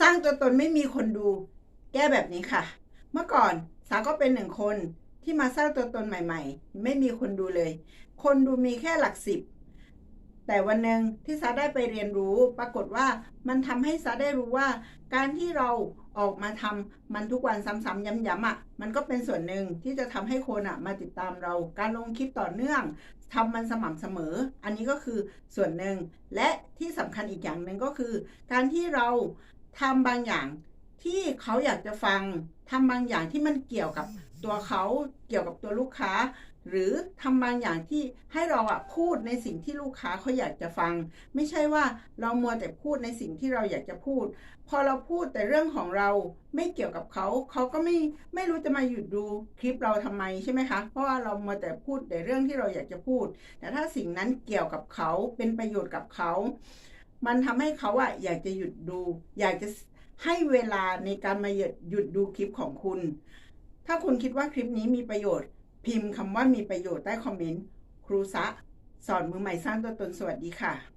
สร้างตัวตนไม่มีคนดู แก้แบบนี้ค่ะ เมื่อก่อนสาก็เป็นหนึ่งคนที่มาสร้างตัวตนใหม่ ๆ ไม่มีคนดูเลย คนดูมีแค่หลักสิบ แต่วันหนึ่งที่ซาได้ไปเรียนรู้ ปรากฏว่ามันทำให้ซาได้รู้ว่า การที่เราออกมาทำมันทุกวันซ้ำๆย้ำๆอะ มันก็เป็นส่วนหนึ่งที่จะทำให้คนอะมาติดตามเรา การลงคลิปต่อเนื่องทำมันสม่ำเสมอ อันนี้ก็คือส่วนหนึ่ง และที่สำคัญอีกอย่างหนึ่งก็คือ การที่เรา ทำบางอย่างที่เขาอยากจะฟังทำบางอย่างที่มันเกี่ยวกับตัวเขาเกี่ยวกับตัวลูกค้า หรือทำบางอย่างที่ให้เราอะพูดในสิ่งที่ลูกค้าเขาอยากจะฟัง ไม่ใช่ว่าเรามัวแต่พูดในสิ่งที่เราอยากจะพูด พอเราพูดแต่เรื่องของเราไม่เกี่ยวกับเขา เขาก็ไม่ไม่รู้จะมาหยุดดูคลิปเราทำไมใช่ไหมคะ เพราะว่าเรามัวแต่พูดแต่เรื่องที่เราอยากจะพูด แต่ถ้าสิ่งนั้นเกี่ยวกับเขาเป็นประโยชน์กับเขา มันทำให้เขาอะอยากจะหยุดดู อยากจะให้เวลาในการมาหยุดหยุดดูคลิปของคุณ ถ้าคุณคิดว่าคลิปนี้มีประโยชน์ พิมพ์คำว่ามีประโยชน์ใต้คอมเมนต์ ครูซะ สอนมือใหม่สร้างตัวตนสวัสดีค่ะ